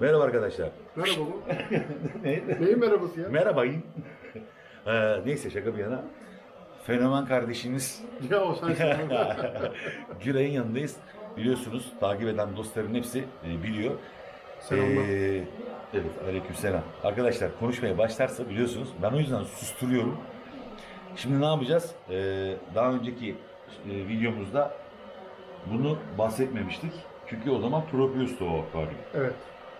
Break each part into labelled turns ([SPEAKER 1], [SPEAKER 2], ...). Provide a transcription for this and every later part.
[SPEAKER 1] Merhaba arkadaşlar.
[SPEAKER 2] Merhaba bu. Neyin merhabası ya?
[SPEAKER 1] Merhaba. Ee, neyse şaka bir yana. Fenomen kardeşiniz
[SPEAKER 2] ya o sensin.
[SPEAKER 1] Gülay'ın yanındayız. Biliyorsunuz takip eden dostların hepsi e, biliyor.
[SPEAKER 2] Selamlar.
[SPEAKER 1] Ee, evet aleykümselam. Arkadaşlar konuşmaya başlarsa biliyorsunuz ben o yüzden susturuyorum. Şimdi ne yapacağız? Ee, daha önceki e, videomuzda bunu bahsetmemiştik. Çünkü o zaman Tropius'tu o akvaryum.
[SPEAKER 2] evet.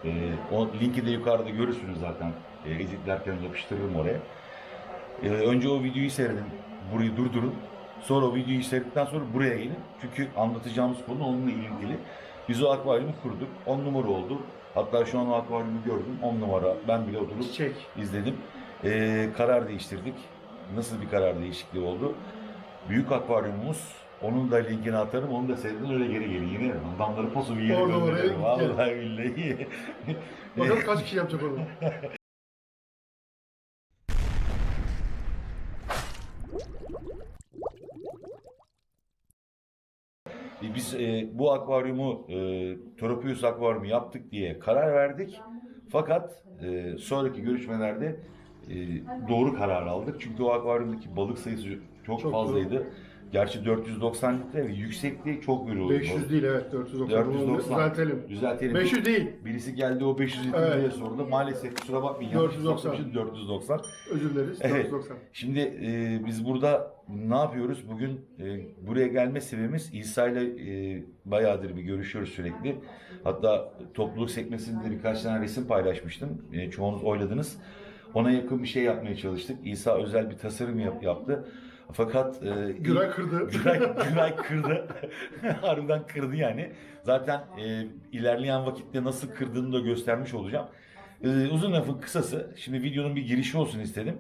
[SPEAKER 1] Ee, o linki de yukarıda görürsünüz zaten. Ee, editlerken yapıştırırım oraya. Ee, önce o videoyu seyredin. Burayı durdurun. Sonra o videoyu seyrettikten sonra buraya gelin. Çünkü anlatacağımız konu onunla ilgili. Biz o akvaryumu kurduk. 10 numara oldu. Hatta şu an o akvaryumu gördüm. 10 numara. Ben bile oturup
[SPEAKER 2] Çiçek.
[SPEAKER 1] izledim. Ee, karar değiştirdik. Nasıl bir karar değişikliği oldu? Büyük akvaryumumuz. Onun da linkini atarım. Onu da seyredin öyle geri gelin. Yine adamları posu bir yere
[SPEAKER 2] Orada oraya
[SPEAKER 1] gönderirim.
[SPEAKER 2] gel.
[SPEAKER 1] Vallahi billahi.
[SPEAKER 2] Bakalım kaç kişi yapacak onu.
[SPEAKER 1] E, Biz e, bu akvaryumu, e, Tropius akvaryumu yaptık diye karar verdik. Fakat e, sonraki görüşmelerde e, doğru karar aldık. Çünkü o akvaryumdaki balık sayısı çok,
[SPEAKER 2] Çok
[SPEAKER 1] fazlaydı. Gerçi 490 litre ve yüksekliği çok büyük oldu.
[SPEAKER 2] 500 değil evet 490.
[SPEAKER 1] 490.
[SPEAKER 2] Düzeltelim.
[SPEAKER 1] Düzeltelim.
[SPEAKER 2] 500 değil.
[SPEAKER 1] Birisi geldi o 500 litre
[SPEAKER 2] Evet.
[SPEAKER 1] diye sordu. Maalesef kusura bakmayın. yanlış
[SPEAKER 2] 490.
[SPEAKER 1] hesaplamışım, 490.
[SPEAKER 2] Özür dileriz.
[SPEAKER 1] Evet.
[SPEAKER 2] 490.
[SPEAKER 1] Şimdi e, biz burada ne yapıyoruz? Bugün e, buraya gelme sebebimiz İsa ile e, bayağıdır bir görüşüyoruz sürekli. Hatta topluluk sekmesinde birkaç tane resim paylaşmıştım. E, çoğunuz oyladınız. Ona yakın bir şey yapmaya çalıştık. İsa özel bir tasarım yap, yaptı. Fakat e,
[SPEAKER 2] Güray kırdı.
[SPEAKER 1] Güray, Güray kırdı. Harbiden kırdı yani. Zaten e, ilerleyen vakitte nasıl kırdığını da göstermiş olacağım. E, uzun lafın kısası. Şimdi videonun bir girişi olsun istedim.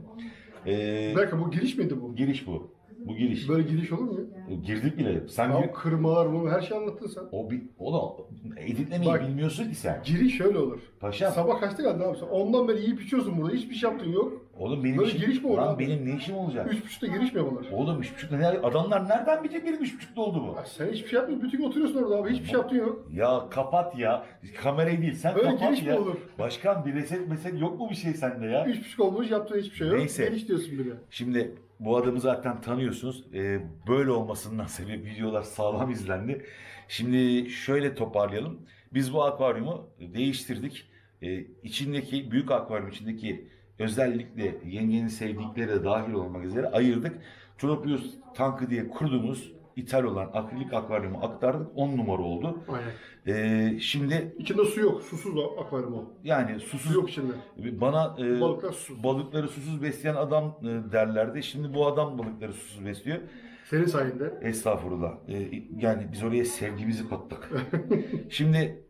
[SPEAKER 1] E,
[SPEAKER 2] Bir dakika bu giriş miydi bu?
[SPEAKER 1] Giriş bu. Bu giriş.
[SPEAKER 2] Böyle giriş olur mu?
[SPEAKER 1] Girdik bile. Sen
[SPEAKER 2] Ya
[SPEAKER 1] gir-
[SPEAKER 2] kırmalar mı her şeyi anlattın sen.
[SPEAKER 1] o bir oğlum editlemeyi
[SPEAKER 2] Bak.
[SPEAKER 1] bilmiyorsun ki sen.
[SPEAKER 2] Giriş şöyle olur.
[SPEAKER 1] Paşam.
[SPEAKER 2] Sabah kaçta geldin abi sen? Ondan beri yiyip içiyorsun burada. Hiçbir şey yaptın yok.
[SPEAKER 1] Oğlum benim
[SPEAKER 2] Böyle
[SPEAKER 1] işim.
[SPEAKER 2] giriş mi olur
[SPEAKER 1] Lan
[SPEAKER 2] abi?
[SPEAKER 1] benim ne işim olacak?
[SPEAKER 2] Üç buçukta giriş mi yapılır?
[SPEAKER 1] Oğlum üç buçukta ne? Adamlar nereden bilecek benim üç buçukta oldu bu?
[SPEAKER 2] Ya sen hiçbir şey yapmıyorsun. Bütün gün oturuyorsun orada abi. Hiçbir şey yaptın yok.
[SPEAKER 1] Ya kapat ya. Kamerayı değil sen
[SPEAKER 2] Böyle
[SPEAKER 1] kapat
[SPEAKER 2] giriş mi
[SPEAKER 1] ya.
[SPEAKER 2] olur?
[SPEAKER 1] Başkan bir reset meset yok mu bir şey sende ya?
[SPEAKER 2] Üç buçuk olmuş yaptığın hiçbir şey yok.
[SPEAKER 1] Neyse.
[SPEAKER 2] Giriş diyorsun bile.
[SPEAKER 1] Şimdi bu adamı zaten tanıyorsunuz. Ee, böyle olmasından sebep videolar sağlam izlendi. Şimdi şöyle toparlayalım. Biz bu akvaryumu değiştirdik. Ee, içindeki büyük akvaryum içindeki özellikle yengenin sevdikleri de dahil olmak üzere ayırdık. Tropius tankı diye kurduğumuz ithal olan akrilik akvaryumu aktardık. 10 numara oldu.
[SPEAKER 2] Aynen.
[SPEAKER 1] Ee, şimdi
[SPEAKER 2] İçinde su yok. Susuz akvaryum o.
[SPEAKER 1] yani
[SPEAKER 2] Su
[SPEAKER 1] susuz
[SPEAKER 2] yok içinde.
[SPEAKER 1] bana e,
[SPEAKER 2] Balıklar susuz.
[SPEAKER 1] balıkları susuz besleyen adam e, derlerdi. Şimdi bu adam balıkları susuz besliyor.
[SPEAKER 2] Senin sayende.
[SPEAKER 1] Estağfurullah. E, yani biz oraya sevgimizi kattık. Şimdi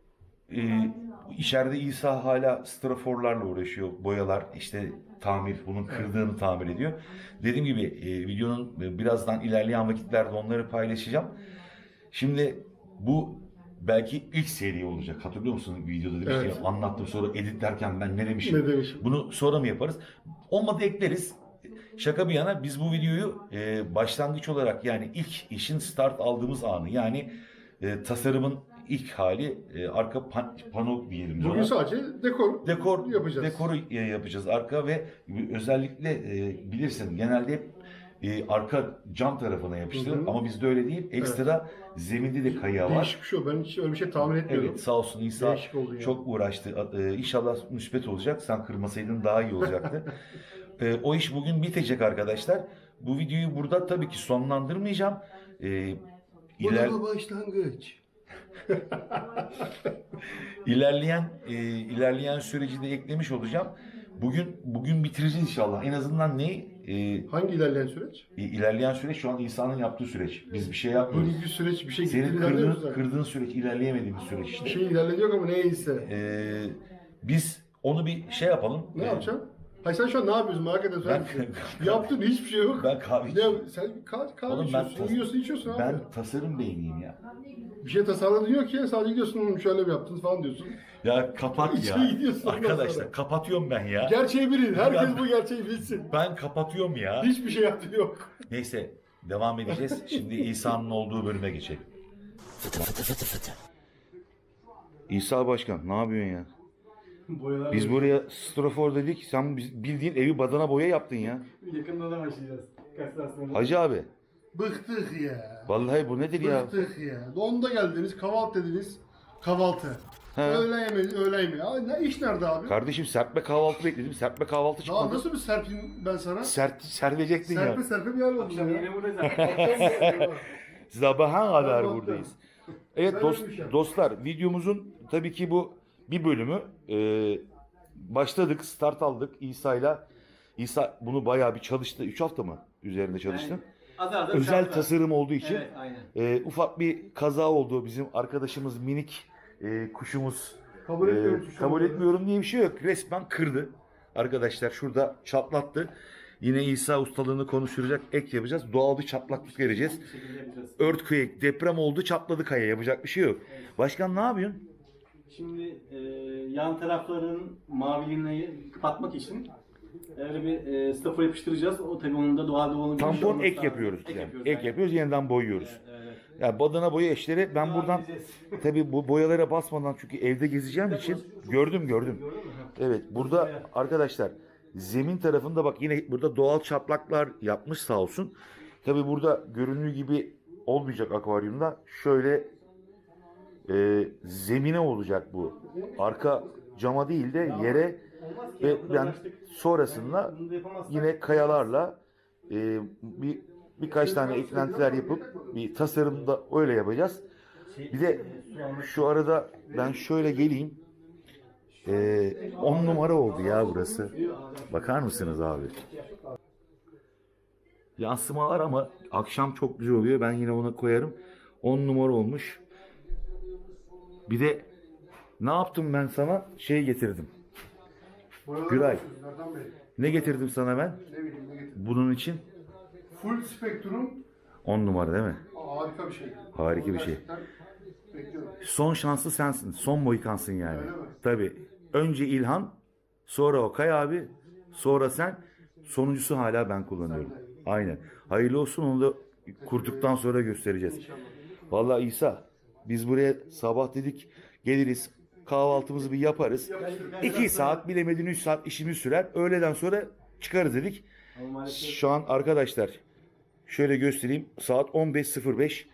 [SPEAKER 1] e, içeride İsa hala straforlarla uğraşıyor. Boyalar, işte tamir, bunun kırdığını tamir ediyor. Dediğim gibi e, videonun e, birazdan ilerleyen vakitlerde onları paylaşacağım. Şimdi bu belki ilk seri olacak. Hatırlıyor musun videoda demiştim
[SPEAKER 2] Evet.
[SPEAKER 1] ya, anlattım sonra editlerken ben ne demişim?
[SPEAKER 2] Ne demiş?
[SPEAKER 1] Bunu sonra mı yaparız? Olmadı ekleriz. Şaka bir yana biz bu videoyu e, başlangıç olarak yani ilk işin start aldığımız anı yani e, tasarımın ilk hali e, arka pan- pano diyelim biz
[SPEAKER 2] Bugün
[SPEAKER 1] ona.
[SPEAKER 2] sadece dekor
[SPEAKER 1] Dekor
[SPEAKER 2] yapacağız.
[SPEAKER 1] Dekoru e, yapacağız arka ve özellikle e, bilirsin genelde hep e, arka cam tarafına yapıştırır
[SPEAKER 2] Hı hı.
[SPEAKER 1] ama bizde öyle değil. Ekstra zeminde de kaya var.
[SPEAKER 2] Değişik bir şey. Ben hiç öyle bir şey tahmin etmiyorum.
[SPEAKER 1] Evet sağ olsun İsa çok uğraştı. Ee, inşallah müspet olacak. Sen kırmasaydın daha iyi olacaktı. Ee, o iş bugün bitecek arkadaşlar. Bu videoyu burada tabii ki sonlandırmayacağım. Ee,
[SPEAKER 2] Bu
[SPEAKER 1] iler-
[SPEAKER 2] da başlangıç.
[SPEAKER 1] ilerleyen e, ilerleyen süreci de eklemiş olacağım. Bugün bugün bitireceğiz inşallah. En azından ne? Ee,
[SPEAKER 2] Hangi ilerleyen süreç?
[SPEAKER 1] ilerleyen süreç şu an İsa'nın yaptığı süreç. Biz bir şey yapmıyoruz.
[SPEAKER 2] Bir süreç bir şey
[SPEAKER 1] Senin kırdığın, kırdığın süreç, ilerleyemediğimiz süreç işte.
[SPEAKER 2] Bir şey ilerlediyor ama neyse.
[SPEAKER 1] Ee, biz onu bir şey yapalım.
[SPEAKER 2] Ne
[SPEAKER 1] Ee,
[SPEAKER 2] yapacaksın? Hayır sen şu an ne yapıyorsun merak ediyorum. Sen
[SPEAKER 1] Ben-
[SPEAKER 2] Yaptığın hiçbir şey yok.
[SPEAKER 1] Ben kahve içiyorum.
[SPEAKER 2] Ne, sen kahve, kahve
[SPEAKER 1] Oğlum ben
[SPEAKER 2] içiyorsun,
[SPEAKER 1] tas-
[SPEAKER 2] yiyorsun, içiyorsun abi.
[SPEAKER 1] Ben tasarım beyniyim ya.
[SPEAKER 2] Bir şey tasarladın yok ki sadece gidiyorsun "Hı, şöyle mi yaptın falan diyorsun.
[SPEAKER 1] Ya kapat ya.
[SPEAKER 2] gidiyorsun ondan
[SPEAKER 1] Arkadaşlar
[SPEAKER 2] sonra.
[SPEAKER 1] kapatıyorum ben ya.
[SPEAKER 2] Gerçeği bilin. Herkes bu gerçeği bilsin.
[SPEAKER 1] Ben kapatıyorum ya.
[SPEAKER 2] Hiçbir şey yaptığı yok.
[SPEAKER 1] Neyse devam edeceğiz. Şimdi İsa'nın olduğu bölüme geçelim. İsa Başkan ne yapıyorsun ya?
[SPEAKER 3] Boyalar
[SPEAKER 1] Biz buraya strafor dedik. Sen biz- bildiğin evi badana boya yaptın ya.
[SPEAKER 3] yakında da başlayacağız. Sonra?
[SPEAKER 1] Hacı abi.
[SPEAKER 2] Bıktık ya.
[SPEAKER 1] Vallahi bu nedir ya?
[SPEAKER 2] Bıktık ya. Onda geldiniz, kahvaltı dediniz. Kahvaltı.
[SPEAKER 1] He.
[SPEAKER 2] Öğle yemeği, öğle yemeği. Ya ne iş nerede abi?
[SPEAKER 1] Kardeşim serpme kahvaltı bekledim. Serpme kahvaltı
[SPEAKER 2] Daha
[SPEAKER 1] çıkmadı.
[SPEAKER 2] nasıl bir serpeyim ben sana?
[SPEAKER 1] Sert, serpecektin
[SPEAKER 2] Serpe
[SPEAKER 1] ya.
[SPEAKER 2] serpe bir yer oldu
[SPEAKER 3] Akşam
[SPEAKER 2] ya.
[SPEAKER 3] yine buradayız zaten.
[SPEAKER 1] Sabaha kadar buradayız. Evet dost, dostlar videomuzun tabii ki bu bir bölümü e, başladık start aldık İsa'yla. İsa bunu bayağı bir çalıştı. 3 hafta mı üzerinde çalıştın?
[SPEAKER 3] Azar azar
[SPEAKER 1] Özel
[SPEAKER 3] şartlar.
[SPEAKER 1] tasarım olduğu için
[SPEAKER 3] Evet aynen.
[SPEAKER 1] e, ufak bir kaza oldu. Bizim arkadaşımız minik e, kuşumuz
[SPEAKER 2] Kabul
[SPEAKER 1] e,
[SPEAKER 2] etmiyorum.
[SPEAKER 1] kabul etmiyorum diye bir şey yok. Resmen kırdı. Arkadaşlar şurada çatlattı. Yine İsa ustalığını konuşturacak ek yapacağız. Doğal bir çatlaklık vereceğiz.
[SPEAKER 3] Bu şekilde yapacağız.
[SPEAKER 1] Earthquake, deprem oldu çatladı kaya. Yapacak bir şey yok. Başkan ne yapıyorsun?
[SPEAKER 3] Şimdi e, yan tarafların maviliğini kapatmak için öyle bir e, stafor yapıştıracağız. O tabii onun da doğal doğal bir şey
[SPEAKER 1] Tampon
[SPEAKER 3] olması
[SPEAKER 1] ek
[SPEAKER 3] lazım.
[SPEAKER 1] yapıyoruz.
[SPEAKER 3] Ek
[SPEAKER 1] yani.
[SPEAKER 3] yapıyoruz.
[SPEAKER 1] Ek yapıyoruz, yeniden boyuyoruz.
[SPEAKER 3] Evet.
[SPEAKER 1] Yani badana boya eşleri ben
[SPEAKER 3] Devam
[SPEAKER 1] buradan
[SPEAKER 3] edeceğiz.
[SPEAKER 1] tabii bu boyalara basmadan çünkü evde gezeceğim için gördüm gördüm. Evet burada arkadaşlar zemin tarafında bak yine burada doğal çatlaklar yapmış sağ olsun. Tabii burada göründüğü gibi olmayacak akvaryumda. Şöyle e, zemine olacak bu. Arka cama değil de yere ve ben sonrasında yine kayalarla e, bir birkaç tane eklentiler yapıp bir tasarımda öyle yapacağız. Bir de şu arada ben şöyle geleyim. 10 numara oldu ya burası. Bakar mısınız abi? Yansımalar ama akşam çok güzel oluyor. Ben yine ona koyarım. 10 numara olmuş. Bir de ne yaptım ben sana? Şey getirdim.
[SPEAKER 2] Boyalar
[SPEAKER 1] Güray.
[SPEAKER 2] Bey.
[SPEAKER 1] Ne getirdim sana ben?
[SPEAKER 2] Ne bileyim ne getirdim.
[SPEAKER 1] Bunun için
[SPEAKER 2] Full spektrum
[SPEAKER 1] 10 numara değil mi?
[SPEAKER 2] harika bir şey.
[SPEAKER 1] Harika bir şey.
[SPEAKER 2] Gerçekten Bekliyorum.
[SPEAKER 1] Son şanslı sensin. Son Mohikansın yani.
[SPEAKER 2] Öyle mi?
[SPEAKER 1] Tabii. Önce İlhan, sonra Okay abi, sonra sen. Sonuncusu hala ben kullanıyorum. Aynen. Hayırlı olsun onu da kurduktan sonra göstereceğiz.
[SPEAKER 2] İnşallah.
[SPEAKER 1] Vallahi İsa biz buraya sabah dedik geliriz kahvaltımızı bir yaparız. İki saat bilemedin üç saat işimiz sürer. Öğleden sonra çıkarız dedik.
[SPEAKER 3] Ama maalesef
[SPEAKER 1] Şu an arkadaşlar şöyle göstereyim saat 15.05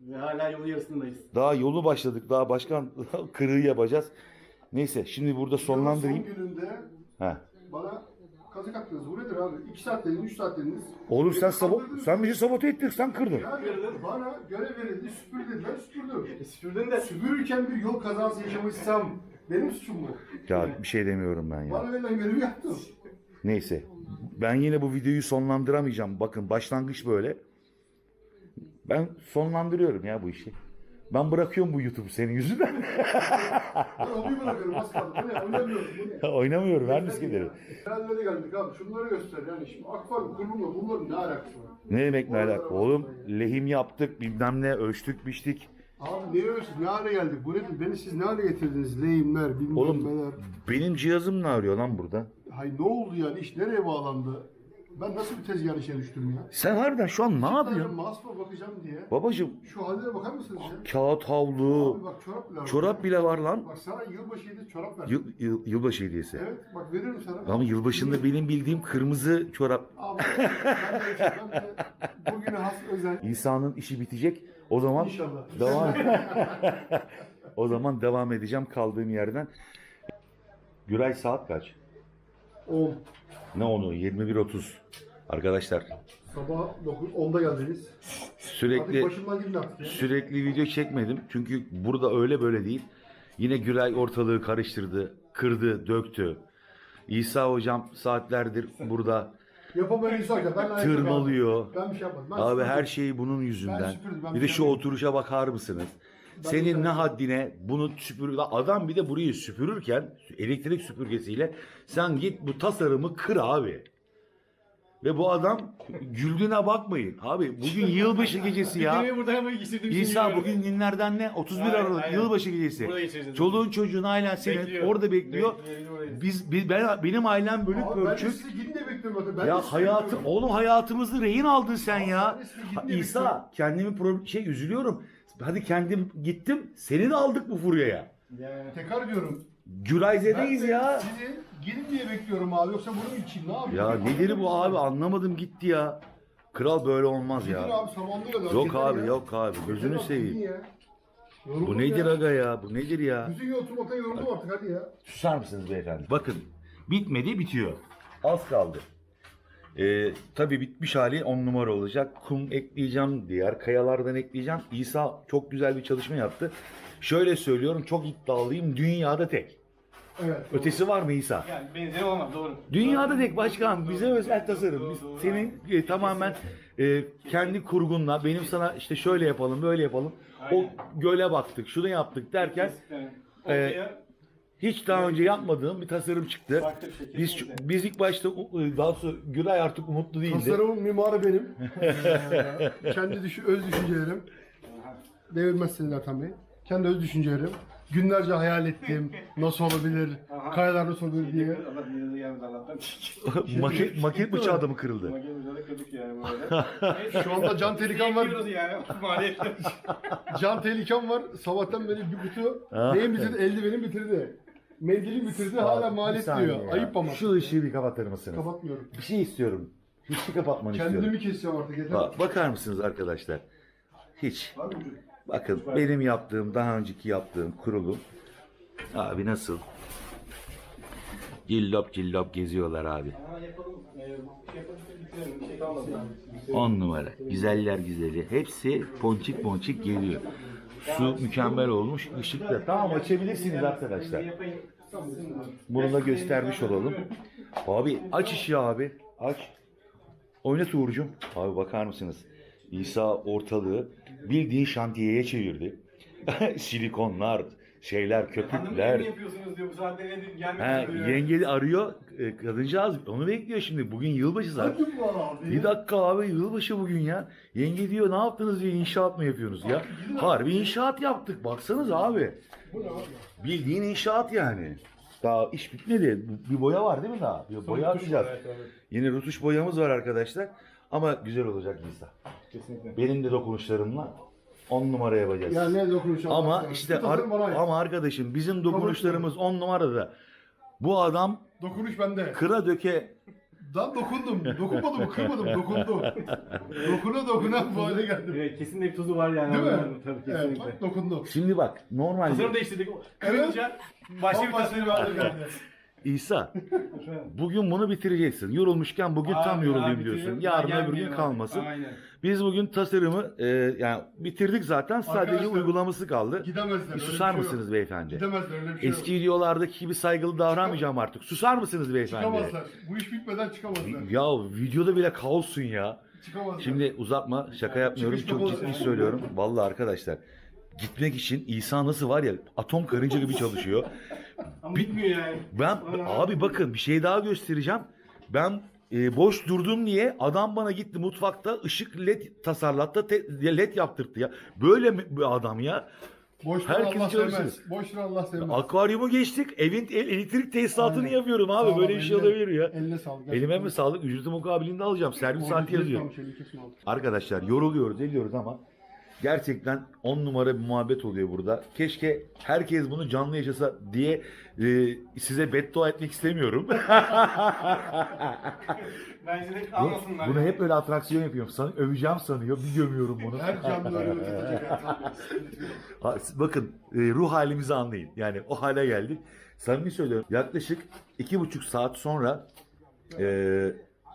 [SPEAKER 3] ve hala yolun yarısındayız.
[SPEAKER 1] daha yolu başladık daha başkan kırığı yapacağız. Neyse şimdi burada sonlandırayım.
[SPEAKER 2] Son gününde
[SPEAKER 1] He.
[SPEAKER 2] bana kazık attınız. Bu nedir abi? 2 saat dediniz, 3 saat dediniz.
[SPEAKER 1] Oğlum sen
[SPEAKER 2] Beni
[SPEAKER 1] sabo
[SPEAKER 2] kandırdınız.
[SPEAKER 1] sen bizi sabote ettin sen kırdın.
[SPEAKER 2] Yani bana görev verildi, süpür dediler, süpürdüm.
[SPEAKER 3] E, süpürdün de
[SPEAKER 2] Süpürürken bir yol kazası yaşamışsam benim suçum mu?
[SPEAKER 1] Ya bir şey demiyorum ben ya.
[SPEAKER 2] Bana verilen görevi yaptım.
[SPEAKER 1] Neyse. Ben yine bu videoyu sonlandıramayacağım. Bakın başlangıç böyle. Ben sonlandırıyorum ya bu işi. Ben bırakıyorum bu YouTube'u senin yüzünden.
[SPEAKER 2] Ben hobiyi bırakıyorum, az kaldı. Bu ne? Oynamıyorum. Bu ne?
[SPEAKER 1] Oynamıyorum ver miskileri.
[SPEAKER 2] Nerelere geldik abi? Şunları göster yani. Şimdi akvaryum kurulumla bunların ne alakası var?
[SPEAKER 1] Ne demek ne alaka? Oğlum lehim yaptık bilmem ne ölçtük biçtik.
[SPEAKER 2] Abi ne ölçüsü? Ne hale geldik? Bu nedir? Beni siz ne hale getirdiniz? Lehimler, bilmem
[SPEAKER 1] Oğlum
[SPEAKER 2] neler.
[SPEAKER 1] benim cihazım ne arıyor lan burada?
[SPEAKER 2] Hay ne oldu yani? İş nereye bağlandı? Ben nasıl bir tezgah işe düştüm ya?
[SPEAKER 1] Sen harbiden şu an ne yapıyorsun?
[SPEAKER 2] Masma bakacağım diye.
[SPEAKER 1] Babacım
[SPEAKER 2] Şu hallere bakar mısınız ya?
[SPEAKER 1] kağıt havlu,
[SPEAKER 2] Abi bak çorap bile var.
[SPEAKER 1] çorap bile var lan.
[SPEAKER 2] Bak sana yılbaşı hediyesi çorap ver.
[SPEAKER 1] Yıl, yıl- yılbaşı hediyesi.
[SPEAKER 2] Evet bak veririm sana.
[SPEAKER 1] Ama yılbaşında benim bildiğim kırmızı çorap.
[SPEAKER 2] Abi ben de, ben de bugüne has özel.
[SPEAKER 1] İsa'nın işi bitecek. O zaman
[SPEAKER 2] İnşallah.
[SPEAKER 1] devam. o zaman devam edeceğim kaldığım yerden. Güray saat kaç?
[SPEAKER 2] 10.
[SPEAKER 1] Ne onu? 21.30. Arkadaşlar
[SPEAKER 2] Sabah 9, 10'da geldiniz. Artık
[SPEAKER 1] sürekli
[SPEAKER 2] başımdan gidin artık ya.
[SPEAKER 1] sürekli video çekmedim. Çünkü burada öyle böyle değil. Yine Güray ortalığı karıştırdı, kırdı, döktü. İsa hocam saatlerdir burada
[SPEAKER 2] Yapamayan insan ya. Ben layık
[SPEAKER 1] tırmalıyor.
[SPEAKER 2] Ben bir şey yapmadım. Ben
[SPEAKER 1] Abi her şey bunun
[SPEAKER 2] Ben
[SPEAKER 1] yüzünden.
[SPEAKER 2] süpürdüm, ben
[SPEAKER 1] Bir de
[SPEAKER 2] şey
[SPEAKER 1] şu
[SPEAKER 2] yapmadım.
[SPEAKER 1] oturuşa bakar mısınız? Senin ne haddine bunu süpür... Adam bir de burayı süpürürken elektrik süpürgesiyle sen git bu tasarımı kır abi. Ve bu adam güldüğüne bakmayın. Abi bugün yılbaşı gecesi ya.
[SPEAKER 3] Videoyu burada hemen geçirdiğim
[SPEAKER 1] İsa bugün günlerden ne? 31
[SPEAKER 3] Aynen,
[SPEAKER 1] Aralık
[SPEAKER 3] aynen.
[SPEAKER 1] yılbaşı gecesi.
[SPEAKER 3] Burada geçireceğiz.
[SPEAKER 1] Çoluğun çocuğun ailen senin
[SPEAKER 3] Bekliyor.
[SPEAKER 1] orada bekliyor. Biz, biz ben, benim ailem bölük
[SPEAKER 2] Abi ben de
[SPEAKER 1] pörçük.
[SPEAKER 2] sizi gidin de bekliyorum. zaten. Ben
[SPEAKER 1] Ya
[SPEAKER 2] sizi
[SPEAKER 1] hayatım
[SPEAKER 2] bekliyorum.
[SPEAKER 1] oğlum hayatımızı rehin aldın sen ya.
[SPEAKER 2] ben de sizi
[SPEAKER 1] Ha, İsa kendimi pro- şey üzülüyorum. Hadi kendim gittim. Seni de aldık bu furyaya.
[SPEAKER 3] Yani
[SPEAKER 2] Tekrar diyorum.
[SPEAKER 1] Gürayze'deyiz ya.
[SPEAKER 2] Sizi gidin diye bekliyorum abi yoksa bunun için ne yapayım?
[SPEAKER 1] Ya nedir bu abi anlamadım gitti ya. Kral böyle olmaz
[SPEAKER 2] Gidin
[SPEAKER 1] ya.
[SPEAKER 2] abi.
[SPEAKER 1] Yok abi
[SPEAKER 2] ya.
[SPEAKER 1] yok abi gözünü seveyim.
[SPEAKER 2] ya.
[SPEAKER 1] Bu
[SPEAKER 2] Yoruldum
[SPEAKER 1] nedir
[SPEAKER 2] ya.
[SPEAKER 1] aga ya? Bu nedir ya?
[SPEAKER 2] Gün oturmaktan yoruldum artık hadi ya.
[SPEAKER 1] Susar mısınız beyefendi? Bakın bitmedi bitiyor. Az kaldı. Ee, tabii bitmiş hali 10 numara olacak. Kum ekleyeceğim, diğer kayalardan ekleyeceğim. İsa çok güzel bir çalışma yaptı. Şöyle söylüyorum çok iddialıyım dünyada tek.
[SPEAKER 2] Evet.
[SPEAKER 1] Ötesi var mı İsa?
[SPEAKER 3] Yani benzeri olmaz doğru.
[SPEAKER 1] Dünyada tek başkan bize özel tasarım.
[SPEAKER 3] Doğru,
[SPEAKER 1] Biz
[SPEAKER 3] doğru.
[SPEAKER 1] senin e, tamamen e, kendi kurgunla benim sana işte şöyle yapalım böyle yapalım. O
[SPEAKER 3] Aynen.
[SPEAKER 1] göle baktık şunu yaptık derken
[SPEAKER 3] Yani
[SPEAKER 1] Ee,
[SPEAKER 3] ortaya
[SPEAKER 1] hiç daha önce yapmadığım bir tasarım çıktı.
[SPEAKER 3] farklı bir şey.
[SPEAKER 1] Biz biz ilk başta e, daha sonra Güray artık umutlu değildi.
[SPEAKER 2] Tasarımın mimarı benim. Kendi düşü, öz düşüncelerim. Devirmezsiniz Ertan Bey. Kendi öz düşüncelerim. Günlerce hayal ettim. Nasıl olabilir? Kayalar nasıl olabilir diye.
[SPEAKER 3] Allah Allah'tan.
[SPEAKER 1] maket maket bıçağı da mı kırıldı?
[SPEAKER 3] Makinemize de kırdık yani böyle.
[SPEAKER 2] Şu anda can tehlikam var.
[SPEAKER 3] Yani.
[SPEAKER 2] Can tehlikam var. Sabahtan beri bir kutu
[SPEAKER 1] Ah.
[SPEAKER 2] neyin bitirdi? Eldivenim bitirdi. Mendilim bitirdi. Hala
[SPEAKER 1] Bir
[SPEAKER 2] maliyet
[SPEAKER 1] saniye
[SPEAKER 2] diyor.
[SPEAKER 1] ya.
[SPEAKER 2] Ayıp ama.
[SPEAKER 1] Şu ışığı bir kapatır mısınız?
[SPEAKER 2] Kapatmıyorum.
[SPEAKER 1] Bir şey istiyorum. Işığı kapatmanı
[SPEAKER 2] Kendimi
[SPEAKER 1] istiyorum.
[SPEAKER 2] keseceğim artık yeter.
[SPEAKER 1] Ba- bakar mısınız arkadaşlar? Hiç.
[SPEAKER 2] Var mı ucu?
[SPEAKER 1] Bakın benim yaptığım, daha önceki yaptığım kurulum. Abi nasıl? Cillop cillop geziyorlar abi.
[SPEAKER 3] Yapalım. Ee, şey yapalım, bitirelim. Bir şey kalmadı.
[SPEAKER 1] 10 numara. Güzeller güzeli. Hepsi ponçik ponçik geliyor. Su mükemmel olmuş. Işık da. Tamam açabilirsiniz arkadaşlar. Bunu da göstermiş olalım. Abi aç ışığı abi. Aç. Oynat Uğur'cum. Abi bakar mısınız? İsa ortalığı bildiğin şantiyeye çevirdi. Silikonlar, şeyler,
[SPEAKER 3] Hanım
[SPEAKER 1] köpükler.
[SPEAKER 3] ne yapıyorsunuz diyor bu saatte ne
[SPEAKER 1] Ha,
[SPEAKER 3] gelmek üzere.
[SPEAKER 1] yenge arıyor. E, Kadıncağız onu bekliyor şimdi. Bugün yılbaşı zaten.
[SPEAKER 2] Hadi bu abi.
[SPEAKER 1] Bir dakika abi yılbaşı bugün ya. Yenge diyor ne yaptınız diyor inşaat mı yapıyorsunuz ya? Harbi inşaat yaptık baksanız abi.
[SPEAKER 2] Bu ne abi?
[SPEAKER 1] Bildiğin inşaat yani. Daha iş bitmedi. Bir boya var değil mi daha? Bir boya atacağız. Yine rutuş boyamız var arkadaşlar. Ama güzel olacak İsa.
[SPEAKER 3] Kesinlikle.
[SPEAKER 1] Benim de dokunuşlarımla 10 numara yapacağız.
[SPEAKER 2] Ya ne dokunuş
[SPEAKER 1] ama işte
[SPEAKER 2] tasarım
[SPEAKER 1] ar- ama arkadaşım bizim dokunuşlarımız 10 numarada. Bu adam
[SPEAKER 2] Dokunuş bende.
[SPEAKER 1] kıra döke
[SPEAKER 2] Daha dokundum. Dokunmadım, kırmadım, dokundum. dokuna dokuna bu hale geldim.
[SPEAKER 3] Evet kesinlikle bir tuzu var yani.
[SPEAKER 2] Değil mi?
[SPEAKER 3] Tabii
[SPEAKER 2] Evet,
[SPEAKER 3] kesinlikle.
[SPEAKER 2] bak dokundum.
[SPEAKER 1] Şimdi bak normalde
[SPEAKER 3] Tasarım değiştirdik. Kırınca başka bir
[SPEAKER 2] Bambaşka
[SPEAKER 3] tasarım
[SPEAKER 2] bir hale
[SPEAKER 3] aldık.
[SPEAKER 2] geldi.
[SPEAKER 1] İsa bugün bunu bitireceksin. Yorulmuşken bugün tam
[SPEAKER 3] Abi,
[SPEAKER 1] yorulayım
[SPEAKER 3] abi,
[SPEAKER 1] diyorsun. Yarın
[SPEAKER 3] daha
[SPEAKER 1] öbür gün kalmasın.
[SPEAKER 3] Aynen.
[SPEAKER 1] Biz bugün tasarımı e, yani bitirdik zaten. Sadece
[SPEAKER 2] Arkadaşlar,
[SPEAKER 1] uygulaması kaldı.
[SPEAKER 2] Gidemezler.
[SPEAKER 1] Bir susar
[SPEAKER 2] şey yok.
[SPEAKER 1] mısınız beyefendi?
[SPEAKER 2] Gidemezler öyle bir şey
[SPEAKER 1] Eski
[SPEAKER 2] yok.
[SPEAKER 1] videolardaki gibi saygılı davranmayacağım artık. Susar mısınız beyefendi?
[SPEAKER 2] Çıkamazlar. Bu iş bitmeden çıkamazlar.
[SPEAKER 1] Ya videoda bile kaossun ya.
[SPEAKER 2] Çıkamazlar.
[SPEAKER 1] Şimdi uzatma şaka yapmıyorum
[SPEAKER 2] Çıkış
[SPEAKER 1] çok ciddi söylüyorum. Vallahi arkadaşlar gitmek için İsa nasıl var ya atom karınca gibi çalışıyor.
[SPEAKER 3] Ama bitmiyor yani.
[SPEAKER 1] Ben abi bakın bir şey daha göstereceğim. Ben e, boş durdum diye adam bana gitti mutfakta ışık led tasarlattı te- led yaptırttı ya. Böyle mi bir adam ya?
[SPEAKER 2] Boş
[SPEAKER 1] Herkes
[SPEAKER 2] Allah
[SPEAKER 1] çalışsın.
[SPEAKER 2] sevmez. Boş Allah sevmez.
[SPEAKER 1] Akvaryumu geçtik. Evin el- elektrik tesisatını
[SPEAKER 2] Aynen.
[SPEAKER 1] yapıyorum abi.
[SPEAKER 2] Sağ ol
[SPEAKER 1] Böyle bir şey
[SPEAKER 2] eline-
[SPEAKER 1] olabilir ya.
[SPEAKER 2] Eline sağlık.
[SPEAKER 1] Elime mi sağlık? Ücreti mukabilinde alacağım. Servis saati yazıyor. Arkadaşlar yoruluyoruz, ediyoruz ama gerçekten 10 numara bir muhabbet oluyor burada. Keşke herkes bunu canlı yaşasa diye e, size beddua etmek istemiyorum.
[SPEAKER 3] Bence de
[SPEAKER 1] Bu-
[SPEAKER 3] almasınlar.
[SPEAKER 1] bunu hep böyle atraksiyon yapıyorum. Sana öveceğim sanıyor. Bir gömüyorum bunu.
[SPEAKER 2] Her canlı ölümü
[SPEAKER 1] Bakın e, ruh halimizi anlayın. Yani o hale geldik. Samimi söylüyorum. Yaklaşık iki buçuk saat sonra e,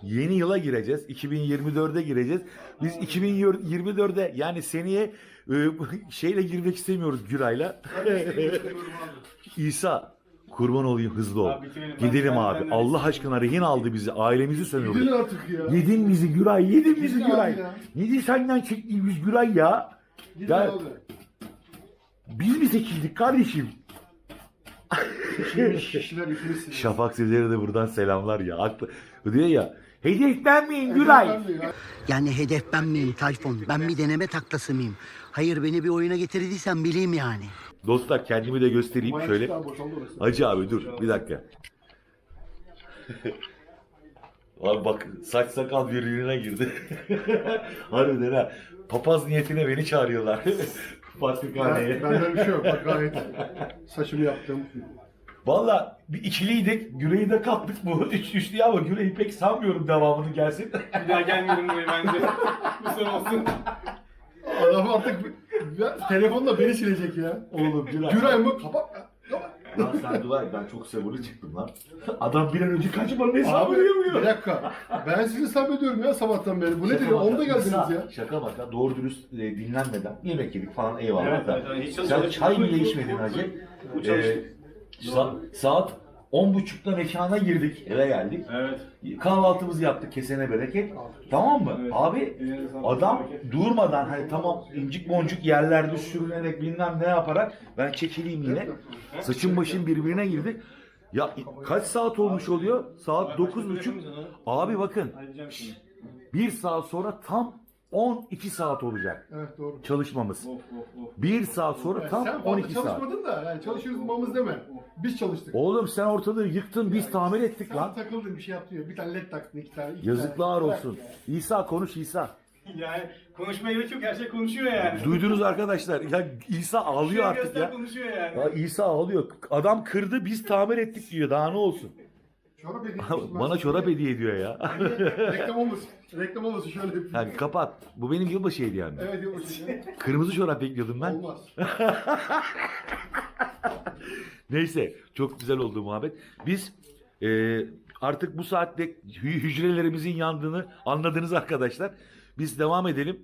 [SPEAKER 1] yeni yıla gireceğiz. 2024'e gireceğiz. Biz 2024'e yani seneye e, şeyle girmek istemiyoruz Güray'la. İsa kurban olayım hızlı ol. Gidelim abi. Allah aşkına rehin aldı bizi. Ailemizi
[SPEAKER 2] Gidin
[SPEAKER 1] sömürdü.
[SPEAKER 2] artık ya.
[SPEAKER 1] Yedin bizi Güray. Yedin bizi
[SPEAKER 2] Gidin
[SPEAKER 1] Güray.
[SPEAKER 2] abi ya.
[SPEAKER 1] Yedi senden çektiğimiz Güray ya.
[SPEAKER 2] Gidin
[SPEAKER 1] Ya-
[SPEAKER 2] abi.
[SPEAKER 1] Biz mi seçildik kardeşim? Şafak Sezer'e de buradan selamlar ya. Aklı, diyor ya. Hedef ben miyim Güray?
[SPEAKER 4] Yani hedef ben miyim Tayfun? Ben bir deneme taklası mıyım? Hayır beni bir oyuna getirdiysen bileyim yani.
[SPEAKER 1] Dostlar kendimi de göstereyim şöyle. Hacı abi dur bir dakika. Abi bak saç sakal birbirine girdi. Harbiden ha. Papaz niyetine beni çağırıyorlar.
[SPEAKER 2] Ben,
[SPEAKER 1] Patrikhaneye.
[SPEAKER 2] benden bir şey yok. Bak gayet saçımı yaptım.
[SPEAKER 1] Valla bir ikiliydik. Güreyi de kattık bu. Üç üçlü ama Güreyi pek sanmıyorum devamını gelsin.
[SPEAKER 3] Bir daha gelmeyelim buraya bence. Bu son olsun.
[SPEAKER 2] Adam artık ya, telefonla beni silecek ya.
[SPEAKER 1] Oğlum Güray.
[SPEAKER 2] Güray mı? Kapat. Kapat.
[SPEAKER 1] Lan sen et ben çok sabırlı çıktım lan. Adam bir an önce kaçmanın
[SPEAKER 2] Abi
[SPEAKER 1] hesabını
[SPEAKER 2] bir
[SPEAKER 1] yapıyor.
[SPEAKER 2] dakika. Ben sizi sabrediyorum ya sabahtan beri. Bu nedir?
[SPEAKER 1] Şaka
[SPEAKER 2] ya? Onda
[SPEAKER 1] maka,
[SPEAKER 2] geldiniz
[SPEAKER 1] İsa,
[SPEAKER 2] ya.
[SPEAKER 1] Şaka baka doğru dürüst e, dinlenmeden yemek yedik falan eyvallah
[SPEAKER 3] Evet,
[SPEAKER 1] da.
[SPEAKER 3] evet, evet. Hiç
[SPEAKER 1] Sen çay bile içmedin hacı. Ee,
[SPEAKER 3] çalıştık.
[SPEAKER 1] Sa- saat on buçukta mekana girdik eve geldik.
[SPEAKER 3] Evet.
[SPEAKER 1] Kahvaltımızı yaptık kesene bereket. Tamam mı?
[SPEAKER 3] Evet.
[SPEAKER 1] Abi adam durmadan hani tamam incik boncuk yerlerde sürünerek bilmem ne yaparak ben çekileyim yine. Saçım başım birbirine girdi. Ya kaç saat olmuş oluyor? Saat dokuz buçuk. Abi bakın bir saat sonra tam 12 saat olacak
[SPEAKER 2] Evet doğru.
[SPEAKER 1] çalışmamız.
[SPEAKER 3] Of of of.
[SPEAKER 1] Bir saat sonra
[SPEAKER 2] Yani
[SPEAKER 1] tam
[SPEAKER 2] sen fazla
[SPEAKER 1] 12 saat.
[SPEAKER 2] çalışmadın da yani çalışıyoruz mamız deme. Biz çalıştık.
[SPEAKER 1] Oğlum sen ortalığı yıktın biz tamir ettik
[SPEAKER 2] Sen
[SPEAKER 1] lan.
[SPEAKER 2] takıldın bir şey yaptın ya. Bir tane led taktın iki tane. iki
[SPEAKER 1] Yazıklar
[SPEAKER 2] tane.
[SPEAKER 1] olsun. İsa konuş İsa.
[SPEAKER 3] Yani konuşmaya gerek yok. Her şey konuşuyor yani.
[SPEAKER 1] Duydunuz arkadaşlar. Ya İsa ağlıyor
[SPEAKER 3] Şuraya
[SPEAKER 1] artık
[SPEAKER 3] göster
[SPEAKER 1] ya.
[SPEAKER 3] konuşuyor yani.
[SPEAKER 1] Ya İsa ağlıyor. Adam kırdı biz tamir ettik diyor. Daha ne olsun.
[SPEAKER 2] Çorap hediye
[SPEAKER 1] Bana çorap hediye ediyor ya.
[SPEAKER 2] Reklam olmasın. Reklam olmasın şöyle yapayım.
[SPEAKER 1] Yani kapat. Bu benim yılbaşı hediyem.
[SPEAKER 2] Evet o şey.
[SPEAKER 1] Kırmızı çorap bekliyordum ben.
[SPEAKER 2] Olmaz.
[SPEAKER 1] Neyse çok güzel oldu muhabbet. Biz e, artık bu saatte hü- hücrelerimizin yandığını anladınız arkadaşlar. Biz devam edelim.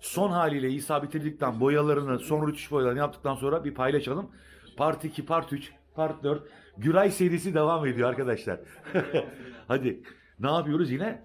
[SPEAKER 1] Son haliyle İsa bitirdikten boyalarını, son rütüş boyalarını yaptıktan sonra bir paylaşalım. Part 2, Part 3, Part 4. Güray serisi devam ediyor arkadaşlar. Hadi ne yapıyoruz yine?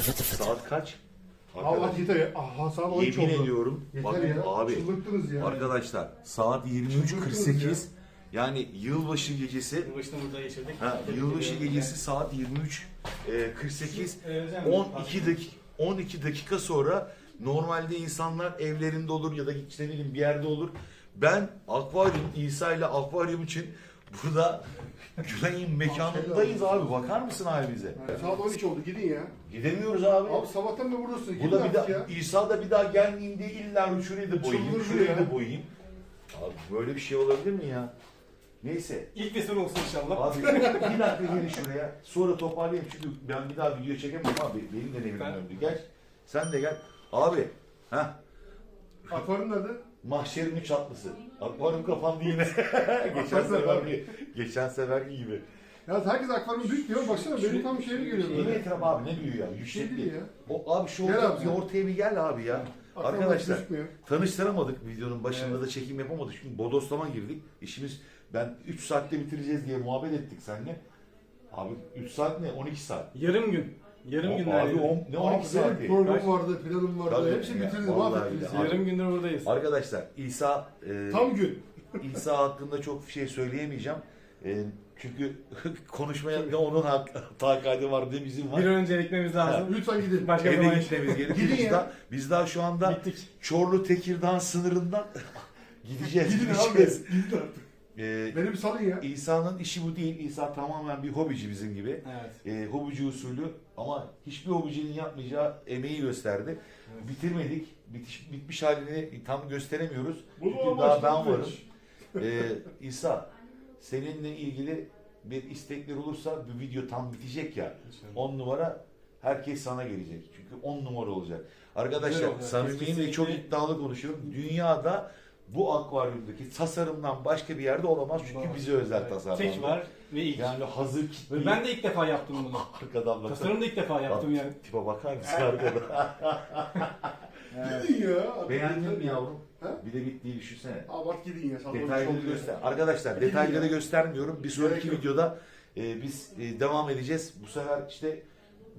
[SPEAKER 1] Fıt fıt fıt. Saat kaç?
[SPEAKER 2] Hadi yeter ya. Aha saat 13 oldu.
[SPEAKER 1] Yemin ediyorum.
[SPEAKER 2] Yeter
[SPEAKER 1] bakın
[SPEAKER 2] ya.
[SPEAKER 1] abi.
[SPEAKER 2] Çıldırttınız ya.
[SPEAKER 1] Arkadaşlar saat
[SPEAKER 2] Çıldırttınız
[SPEAKER 1] 23.48. Yani yılbaşı gecesi
[SPEAKER 3] Yılbaşını burada geçirdik.
[SPEAKER 1] Ha, yılbaşı gecesi saat 23 e, 48
[SPEAKER 3] Ee,
[SPEAKER 1] 12 dakika 12 dakika sonra normalde insanlar evlerinde olur ya da işte ne bileyim bir yerde olur. Ben akvaryum İsa ile akvaryum için burada Gülay'ın mekanındayız abi. Bakar mısın abi bize?
[SPEAKER 2] Saat 13 oldu gidin ya.
[SPEAKER 1] Gidemiyoruz abi.
[SPEAKER 2] Abi sabahtan beri buradasın. Gidin
[SPEAKER 1] Bu da bir
[SPEAKER 2] artık
[SPEAKER 1] daha
[SPEAKER 2] ya.
[SPEAKER 1] İsa da bir daha gelmeyeyim diye illa şurayı da boyayayım,
[SPEAKER 2] Çıldırdı
[SPEAKER 1] şurayı
[SPEAKER 2] ya.
[SPEAKER 1] da boyayayım. Abi böyle bir şey olabilir mi ya? Neyse.
[SPEAKER 3] İlk ve son olsun inşallah.
[SPEAKER 1] Abi bir dakika gelin şuraya. Sonra toparlayayım çünkü ben bir daha video çekemem abi. Benim de nevrim
[SPEAKER 3] Ben-
[SPEAKER 1] döndü. Gel. Sen de gel. Abi. ha
[SPEAKER 2] Akvaryum nerede?
[SPEAKER 1] Mahşerin üç atlısı. Akvaryum kapandı yine. geçen sefer geçen sefer gibi.
[SPEAKER 2] Ya herkes akvaryum büyük diyor. Baksana benim tam şeyimi görüyor
[SPEAKER 1] Yeni
[SPEAKER 2] böyle.
[SPEAKER 1] etraf abi ne büyüyor ya?
[SPEAKER 2] Şey değil ya.
[SPEAKER 1] O abi şu
[SPEAKER 2] Gel
[SPEAKER 1] ortaya,
[SPEAKER 2] abi
[SPEAKER 1] bir
[SPEAKER 2] sen.
[SPEAKER 1] ortaya bir gel abi ya.
[SPEAKER 2] Akvaryum
[SPEAKER 1] Arkadaşlar
[SPEAKER 2] gözükmüyor.
[SPEAKER 1] tanıştıramadık videonun başında da çekim yapamadık. Çünkü bodoslama girdik. İşimiz ben 3 saatte bitireceğiz diye muhabbet ettik seninle. Abi 3 saat ne? 12 saat.
[SPEAKER 3] Yarım gün. Yarım gün
[SPEAKER 1] Abi on, ne 12
[SPEAKER 2] Abi
[SPEAKER 1] saat
[SPEAKER 2] benim programım vardı, planım vardı.
[SPEAKER 1] Tabii
[SPEAKER 2] Hepsini
[SPEAKER 1] ya, vallahi
[SPEAKER 2] mahvettiniz.
[SPEAKER 1] ya.
[SPEAKER 3] Yarım gündür buradayız.
[SPEAKER 1] Arkadaşlar İsa e,
[SPEAKER 2] Tam gün.
[SPEAKER 1] İsa hakkında çok şey söyleyemeyeceğim. E, çünkü konuşmaya ne onun hak, takati var ne bizim var.
[SPEAKER 3] Bir an önce ekmemiz lazım.
[SPEAKER 2] Lütfen gidin.
[SPEAKER 3] Başka
[SPEAKER 1] Evde
[SPEAKER 3] zaman
[SPEAKER 1] gitmemiz gerekiyor.
[SPEAKER 2] Gidin
[SPEAKER 1] Biz
[SPEAKER 2] ya.
[SPEAKER 1] daha, biz daha şu anda
[SPEAKER 3] Bittik.
[SPEAKER 1] Çorlu Tekirdağ sınırından gideceğiz.
[SPEAKER 2] Gidin abi.
[SPEAKER 1] gideceğiz.
[SPEAKER 2] Gidin artık.
[SPEAKER 1] E,
[SPEAKER 2] Beni bir salın ya.
[SPEAKER 1] İsa'nın işi bu değil. İsa tamamen bir hobici bizim gibi.
[SPEAKER 3] Evet.
[SPEAKER 1] E, hobici usulü ama hiçbir hobicinin yapmayacağı emeği gösterdi. Bitirmedik. Bitiş, bitmiş halini tam gösteremiyoruz. Çünkü daha ben varım. Ee, İsa, seninle ilgili bir istekler olursa bu video tam bitecek ya. 10 numara herkes sana gelecek. Çünkü 10 numara olacak. Arkadaşlar samimiyim ve çok iddialı konuşuyorum. Dünyada bu akvaryumdaki tasarımdan başka bir yerde olamaz. Çünkü
[SPEAKER 3] Olamaz.
[SPEAKER 1] bize özel
[SPEAKER 3] Evet.
[SPEAKER 1] tasarlandı.
[SPEAKER 3] Tek var ve ilk.
[SPEAKER 1] Yani hazır kitleyi
[SPEAKER 3] Ve ben de ilk defa yaptım bunu.
[SPEAKER 1] arkadan baksana.
[SPEAKER 3] Tasarım da ilk defa yaptım yani.
[SPEAKER 1] Tipe bakar mısın arkada?
[SPEAKER 2] Gidin ya.
[SPEAKER 1] Beğendin mi
[SPEAKER 2] ya.
[SPEAKER 1] yavrum?
[SPEAKER 2] Ha?
[SPEAKER 1] Bir de bittiği düşünsene.
[SPEAKER 2] Abi bak gidin ya. Saat 13
[SPEAKER 1] Detayları
[SPEAKER 2] oldu ya.
[SPEAKER 1] göster. Arkadaşlar
[SPEAKER 2] Gidin
[SPEAKER 1] detayları
[SPEAKER 2] ya.
[SPEAKER 1] göstermiyorum. Bir sonraki
[SPEAKER 2] Gerek
[SPEAKER 1] videoda e, biz e, devam edeceğiz. Bu sefer işte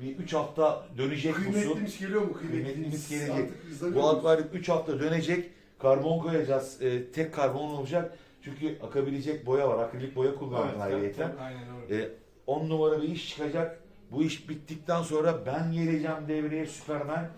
[SPEAKER 1] bir 3 hafta dönecek bu su.
[SPEAKER 2] Kıymetlimiz geliyor mu?
[SPEAKER 1] Kıymetlimiz gelecek.
[SPEAKER 2] Artık izleniyor
[SPEAKER 1] Bu
[SPEAKER 2] musun?
[SPEAKER 1] akvaryum 3 hafta dönecek. Karbon koyacağız. E, tek karbon olacak. Çünkü akabilecek boya var. Akrilik boya kullandım
[SPEAKER 3] Evet,
[SPEAKER 1] ayrıyeten.
[SPEAKER 3] Aynen doğru.
[SPEAKER 1] E, 10 numara bir iş çıkacak. Bu iş bittikten sonra ben geleceğim devreye Süpermen.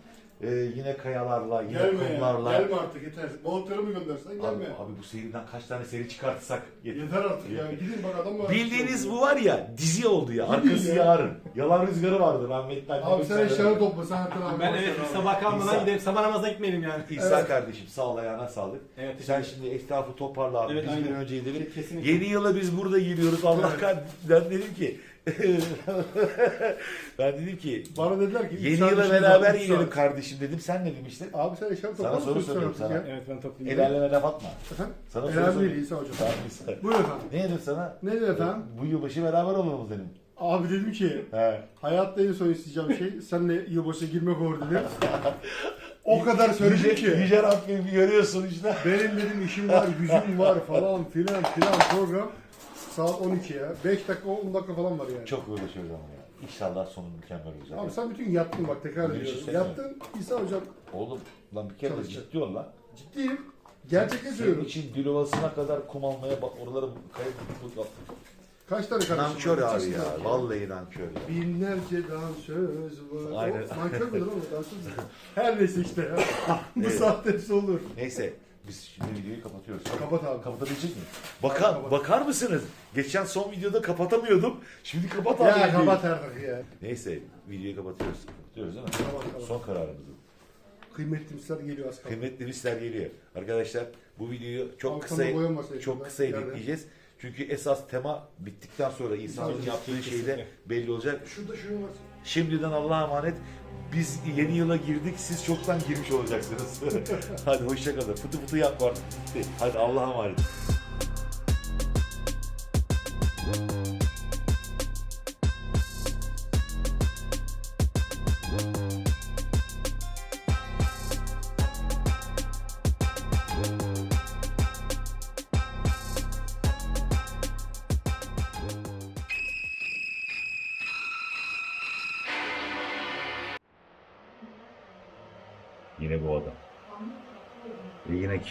[SPEAKER 1] E, yine kayalarla, yine
[SPEAKER 2] Gelme ya.
[SPEAKER 1] kumlarla.
[SPEAKER 2] Gelme artık yeter. Balıkları mı göndersen
[SPEAKER 1] Abi,
[SPEAKER 2] gelme.
[SPEAKER 1] abi bu seriden kaç tane seri çıkartsak yeter.
[SPEAKER 2] Yeter artık ya. Gidin bak adam var.
[SPEAKER 1] Bildiğiniz bu var ya dizi oldu ya. Arkası
[SPEAKER 2] ya.
[SPEAKER 1] yarın. Yalan rüzgarı vardı rahmetli. annemin
[SPEAKER 2] Abi sen eşyaları topla. Sen her tarafı
[SPEAKER 3] Ben
[SPEAKER 2] boş
[SPEAKER 3] evet
[SPEAKER 2] abi.
[SPEAKER 3] sabah kalmadan gidelim. Sabah namazına gitmeyelim yani.
[SPEAKER 1] İsa
[SPEAKER 2] Evet.
[SPEAKER 1] kardeşim sağ ol ayağına sağlık.
[SPEAKER 3] Evet.
[SPEAKER 1] Sen şimdi etrafı toparla abi.
[SPEAKER 3] Evet,
[SPEAKER 1] biz bir
[SPEAKER 3] aynen.
[SPEAKER 1] an önce gidelim.
[SPEAKER 3] Kesinlikle.
[SPEAKER 1] Yeni yıla biz burada giriyoruz. Allah kahretsin. Ben dedim ki ben dedim ki
[SPEAKER 2] Bana dediler ki.
[SPEAKER 1] yeni yıla beraber
[SPEAKER 2] saat.
[SPEAKER 1] kardeşim dedim. Sen ne demiştin?
[SPEAKER 2] Abi sen eşyaları topla.
[SPEAKER 1] Sana soru soruyorum sana.
[SPEAKER 2] ya?
[SPEAKER 3] Evet ben toplayayım.
[SPEAKER 1] Ilerleme laf atma.
[SPEAKER 2] Efendim?
[SPEAKER 1] Sana soru
[SPEAKER 2] Helal değil
[SPEAKER 1] soruyorum.
[SPEAKER 2] İsa hocam.
[SPEAKER 1] Tamam İsa.
[SPEAKER 2] Buyurun efendim.
[SPEAKER 1] Ne dedim sana?
[SPEAKER 2] Ne dedi efendim?
[SPEAKER 1] Bu yılbaşı beraber olalım dedim.
[SPEAKER 2] Abi dedim ki
[SPEAKER 1] He.
[SPEAKER 2] hayatta en son isteyeceğim şey seninle yılbaşı girmek olur dedim. o kadar söyledim
[SPEAKER 1] Yüce,
[SPEAKER 2] ki.
[SPEAKER 1] Yüce Rabbim görüyorsun işte.
[SPEAKER 2] Benim dedim işim var, gücüm var falan filan filan program. Saat 12 ya. 5 dakika 10 dakika falan var yani.
[SPEAKER 1] Çok uğraşıyoruz ama ya. İnşallah sonu mükemmel olacak.
[SPEAKER 2] Abi sen bütün gün yattın bak tekrar
[SPEAKER 1] Bir şey
[SPEAKER 2] ediyorum.
[SPEAKER 1] söyleyeyim.
[SPEAKER 2] Yattın İsa hocam
[SPEAKER 1] Oğlum lan bir kere de
[SPEAKER 2] Çalışacak.
[SPEAKER 1] ciddi ol lan.
[SPEAKER 2] ciddiyim. Gerçekten
[SPEAKER 1] Senin
[SPEAKER 2] söylüyorum.
[SPEAKER 1] için Dilovası'na kadar kum almaya bak oraları kayıp
[SPEAKER 2] Kaç tane kardeşim
[SPEAKER 1] Nankör
[SPEAKER 2] var?
[SPEAKER 1] abi
[SPEAKER 2] Kaç
[SPEAKER 1] ya.
[SPEAKER 2] tane?
[SPEAKER 1] Vallahi nankör ya.
[SPEAKER 2] Binlerce dansöz var.
[SPEAKER 1] Aynen.
[SPEAKER 2] O, nankör müdür ama dansöz mü? Her neyse işte ya. Bu
[SPEAKER 1] Evet.
[SPEAKER 2] saatte hepsi olur.
[SPEAKER 1] Neyse biz şimdi videoyu kapatıyoruz.
[SPEAKER 2] Kapat abi.
[SPEAKER 1] Kapatabilecek miyim? Bakar,
[SPEAKER 2] Kapat.
[SPEAKER 1] bakar mısınız? Geçen son videoda kapatamıyordum. Şimdi kapat abi.
[SPEAKER 2] Ya
[SPEAKER 1] videoyu.
[SPEAKER 2] kapat artık ya.
[SPEAKER 1] Neyse videoyu kapatıyoruz. Kapatıyoruz değil mi?
[SPEAKER 2] Kapat, kapat.
[SPEAKER 1] Son kararımız.
[SPEAKER 2] Kıymetli misler geliyor az kaldı.
[SPEAKER 1] Kıymetli misler geliyor. Arkadaşlar bu videoyu çok
[SPEAKER 2] Abi
[SPEAKER 1] kısa
[SPEAKER 2] boyamasaydım
[SPEAKER 1] çok
[SPEAKER 2] ben
[SPEAKER 1] kısa
[SPEAKER 2] ileride.
[SPEAKER 1] editleyeceğiz. Çünkü esas tema bittikten sonra insanın yaptığı şey de
[SPEAKER 3] kesinlikle.
[SPEAKER 1] belli olacak.
[SPEAKER 2] Şurada şunu var.
[SPEAKER 1] Şimdiden Allah'a emanet. Biz yeni yıla girdik. Siz çoktan girmiş olacaksınız. Hadi hoşçakalın. Fıtı fıtı yap var. Hadi Allah'a emanet.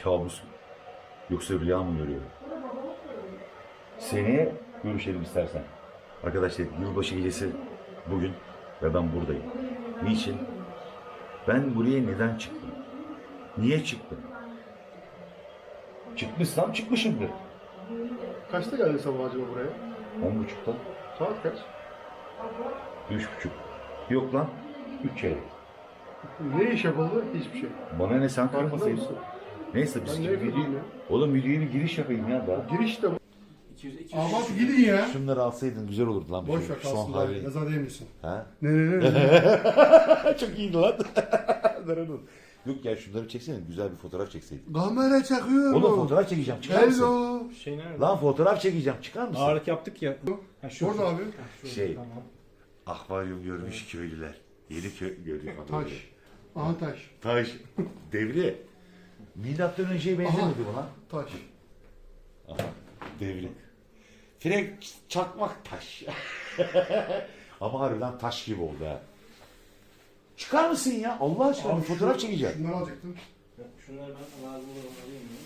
[SPEAKER 1] Kabus. Yoksa rüya mı görüyorum? Seneye görüşelim istersen. Arkadaşlar yılbaşı gecesi bugün ve ben buradayım. Niçin? Ben buraya neden çıktım? Niye çıktım? Çıkmışsam çıkmışımdır.
[SPEAKER 2] Kaçta geldin sabah acaba buraya?
[SPEAKER 1] On buçukta,
[SPEAKER 2] Saat kaç?
[SPEAKER 1] üç buçuk. Yok lan, üç çeyrek.
[SPEAKER 2] Ne iş yapıldı? Hiçbir şey.
[SPEAKER 1] Bana ne sen
[SPEAKER 2] Farkında
[SPEAKER 1] kırmasaydın.
[SPEAKER 2] mısın?
[SPEAKER 1] Neyse biz
[SPEAKER 2] Ben ne
[SPEAKER 1] video... Oğlum videoya bir giriş yapayım ya daha.
[SPEAKER 2] Giriş de
[SPEAKER 3] 200 200.
[SPEAKER 2] Aman gidin ya.
[SPEAKER 1] Şunları alsaydın güzel olurdu lan.
[SPEAKER 2] Boş ver
[SPEAKER 1] Son
[SPEAKER 2] kalsın
[SPEAKER 1] hali.
[SPEAKER 2] hali. Nazar değmesin.
[SPEAKER 1] Ha?
[SPEAKER 2] Ne ne ne ne.
[SPEAKER 1] Çok iyiydi lan. Yok ya şunları çeksene güzel bir fotoğraf çekseydin.
[SPEAKER 2] Kamera çakıyor
[SPEAKER 1] Oğlum fotoğraf çekeceğim çıkar mısın?
[SPEAKER 2] Hello.
[SPEAKER 3] Şey nerede?
[SPEAKER 1] Lan fotoğraf çekeceğim çıkar mısın?
[SPEAKER 3] Ağırlık yaptık ya. Ha, şu,
[SPEAKER 2] Orada abi.
[SPEAKER 1] Şey.
[SPEAKER 3] Tamam.
[SPEAKER 1] Akvaryum görmüş köylüler. Yeni köy görüyor.
[SPEAKER 2] Taş. Aha taş.
[SPEAKER 1] Taş. Devri. Milattan önceye benzemedi bu lan.
[SPEAKER 2] Taş.
[SPEAKER 1] Aha. Devri. Frek çakmak taş. Ama harbiden taş gibi oldu ha. Çıkar mısın ya? Allah aşkına bir fotoğraf çekeceğim.
[SPEAKER 2] Şunları alacaktım.
[SPEAKER 3] Şunları ben lazım olan alayım mı?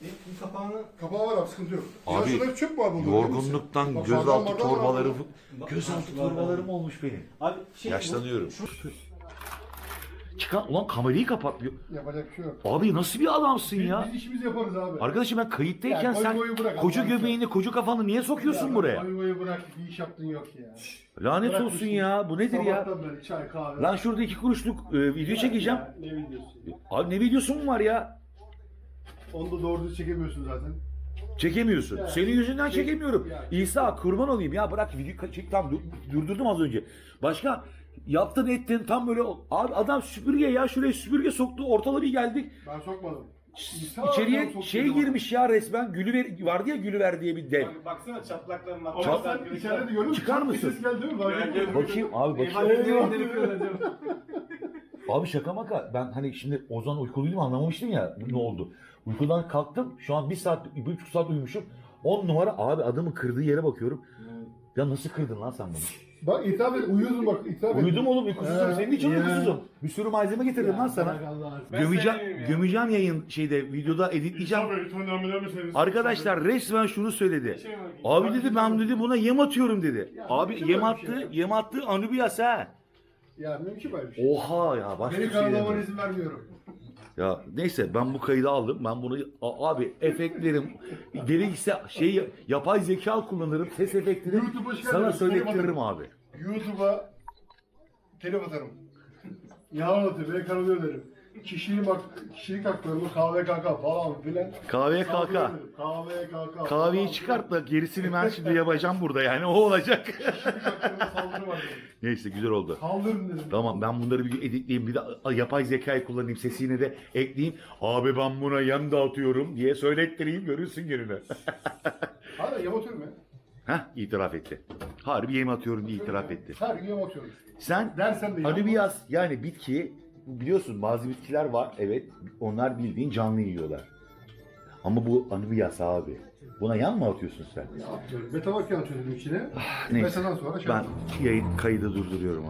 [SPEAKER 3] Bir, bir kapağını
[SPEAKER 2] Kapağı var abi sıkıntı yok.
[SPEAKER 1] Abi,
[SPEAKER 2] ya şunlar çöp var burada.
[SPEAKER 1] Yorgunluktan gözaltı
[SPEAKER 2] abi.
[SPEAKER 1] gözaltı torbalarım olmuş benim.
[SPEAKER 3] Abi şey
[SPEAKER 1] Yaşlanıyorum. Çıkar ulan kamerayı kapatmıyor.
[SPEAKER 2] Yapacak bir şey yok.
[SPEAKER 1] Abi nasıl bir adamsın
[SPEAKER 2] Biz,
[SPEAKER 1] ya?
[SPEAKER 2] biz işimizi yaparız abi.
[SPEAKER 1] Arkadaşım ben kayıttayken
[SPEAKER 2] Ya, koy
[SPEAKER 1] sen
[SPEAKER 2] bırak,
[SPEAKER 1] koca
[SPEAKER 2] Allah'ını
[SPEAKER 1] göbeğini, koca kafanı niye sokuyorsun buraya?
[SPEAKER 2] Ayvayı bırak bir iş yaptın yok ya.
[SPEAKER 1] Lanet
[SPEAKER 2] Bırak
[SPEAKER 1] olsun ya. Bu nedir ya?
[SPEAKER 2] Sabahtan beri çay kahve.
[SPEAKER 1] Lan şurada iki kuruşluk e, video çekeceğim.
[SPEAKER 2] Ya, Ne videosu?
[SPEAKER 1] Abi ne videosu mu var ya?
[SPEAKER 2] Onu da doğru düz çekemiyorsun zaten.
[SPEAKER 1] Çekemiyorsun.
[SPEAKER 2] Ya,
[SPEAKER 1] Senin yüzünden
[SPEAKER 2] şey-
[SPEAKER 1] çekemiyorum.
[SPEAKER 2] ya.
[SPEAKER 1] İsa kurban olayım ya bırak video çek tam dur- durdurdum az önce. Başka yaptın ettin tam böyle abi adam süpürge ya şuraya süpürge soktu ortalığı bir geldik.
[SPEAKER 2] Ben sokmadım. İsa
[SPEAKER 1] İçeriye şey girmiş ya resmen Gülüver vardı ya Gülüver diye bir dev.
[SPEAKER 3] Bak, baksana çatlaklarım var.
[SPEAKER 1] Çat-
[SPEAKER 2] sen içeride mü?
[SPEAKER 1] Çıkar mısın?
[SPEAKER 2] Ses geldi değil mi?
[SPEAKER 1] Bakayım abi bakayım. Abi şaka maka ben hani şimdi o zaman uykuluydum anlamamıştım ya ne oldu. Uykudan kalktım şu an bir saat bir buçuk saat uyumuşum. 10 numara abi adamın kırdığı yere bakıyorum. Ya nasıl kırdın lan sen bunu?
[SPEAKER 2] Bak itiraf et. Uyuyordun bak. itiraf et.
[SPEAKER 1] Uyudum oğlum uykusuzum.
[SPEAKER 2] Ee,
[SPEAKER 1] Senin için
[SPEAKER 2] ya.
[SPEAKER 1] uykusuzum. Bir sürü malzeme getirdim
[SPEAKER 2] Ya,
[SPEAKER 1] lan sana.
[SPEAKER 2] bırak Allah'ını.
[SPEAKER 1] Gömeceğim, gömeceğim yayın şeyde videoda editleyeceğim. Arkadaşlar resmen şunu söyledi. Abi dedi ben dedi buna yem atıyorum dedi.
[SPEAKER 2] Ya,
[SPEAKER 1] Abi yem
[SPEAKER 2] böyle bir şey
[SPEAKER 1] attı,
[SPEAKER 2] ya.
[SPEAKER 1] yem attı Anubias ha.
[SPEAKER 2] Ya mümkün böyle bir şey.
[SPEAKER 1] Oha ya başka
[SPEAKER 2] Beni
[SPEAKER 1] bir şey
[SPEAKER 2] kanalamana
[SPEAKER 1] demiyorum.
[SPEAKER 2] izin vermiyorum.
[SPEAKER 1] Ya neyse ben bu kaydı aldım. Ben bunu A- abi efektlerim gerekirse şey yapay zeka kullanırım. Ses
[SPEAKER 2] YouTube'a hoş
[SPEAKER 1] sana söylettiririm abi.
[SPEAKER 2] YouTube'a telef atarım. Yalan atıyor. Beni kanalıyor derim. Kişilik, bak, kişilik haklarımı KVKK falan filan.
[SPEAKER 1] Kahveye kalka.
[SPEAKER 2] ederim. KVKK.
[SPEAKER 1] Kahveyi çıkart da gerisini ben şimdi yapacağım burada yani o olacak.
[SPEAKER 2] filan. Kişilik haklarıma saldırı var dedim.
[SPEAKER 1] Neyse güzel oldu.
[SPEAKER 2] Kaldırın dedim.
[SPEAKER 1] Tamam ben bunları bir editleyeyim bir de yapay zekayı kullanayım sesini de ekleyeyim. Abi ben buna yem dağıtıyorum diye söylettireyim görürsün gününü.
[SPEAKER 2] Hala yem atıyorum ya.
[SPEAKER 1] Heh itiraf etti. Harbi yem atıyorum diye itiraf etti.
[SPEAKER 2] Her gün yem atıyorum.
[SPEAKER 1] Sen
[SPEAKER 2] Dersen de.
[SPEAKER 1] Anubiyas yani bitki biliyorsun bazı bitkiler var evet onlar bildiğin canlı yiyorlar. Ama bu Anubiyas abi. Buna yan mı atıyorsun sen?
[SPEAKER 2] Atıyorum. Beta bakyan çözüm içine.
[SPEAKER 1] Neyse
[SPEAKER 2] Betadan sonra şey
[SPEAKER 1] ben
[SPEAKER 2] yapıyorum.
[SPEAKER 1] yayın kaydı durduruyorum.